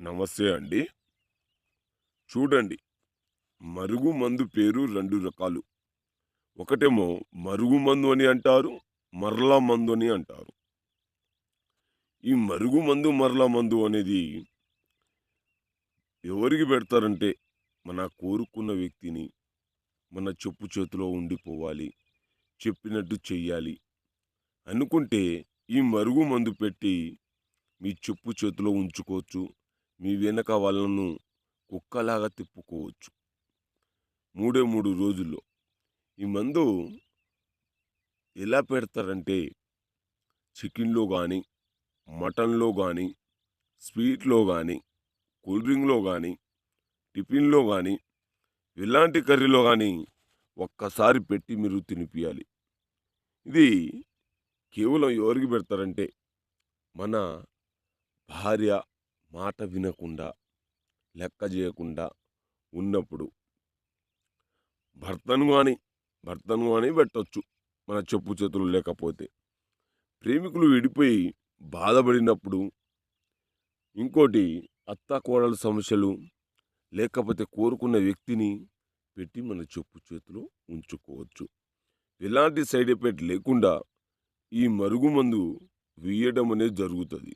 నమస్తే అండి. చూడండి మరుగు మందు పేరు రెండు రకాలు. ఒకటేమో మరుగు మందు అని అంటారు మరలా మందు అని అంటారు. ఈ మరుగు మందు మరలా మందు అనేది ఎవరికి పెడతారంటే మన కోరుకున్న వ్యక్తిని మన చెప్పు చేతిలో ఉండిపోవాలి చెప్పినట్టు చెయ్యాలి. అనుకుంటే ఈ మరుగు మందు పెట్టి మీ చెప్పు చేతిలో ఉంచుకోవచ్చు మీ వెనక వాళ్ళను కుక్కలాగా తిప్పుకోవచ్చు. మూడే మూడు రోజుల్లో ఈ మందు ఎలా పెడతారంటే చికెన్లో కానీ మటన్లో కానీ స్వీట్లో కానీ కూల్ డ్రింక్లో కానీ టిఫిన్లో కానీ ఎలాంటి కర్రీలో కానీ ఒక్కసారి పెట్టి మీరు తినిపించాలి ఇది కేవలం ఎవరికి పెడతారంటే మన భార్య మాట వినకుండా లెక్క చేయకుండా ఉన్నప్పుడు భర్తను కానీ భర్తను కానీ పెట్టొచ్చు మన చెప్పు చేతులు లేకపోతే. ప్రేమికులు విడిపోయి బాధపడినప్పుడు ఇంకోటి అత్త కోడల సమస్యలు లేకపోతే కోరుకున్న వ్యక్తిని పెట్టి మన చెప్పు చేతిలో ఉంచుకోవచ్చు. ఎలాంటి సైడ్ ఎఫెక్ట్ లేకుండా ఈ మరుగుమందు వేయడం అనేది జరుగుతుంది.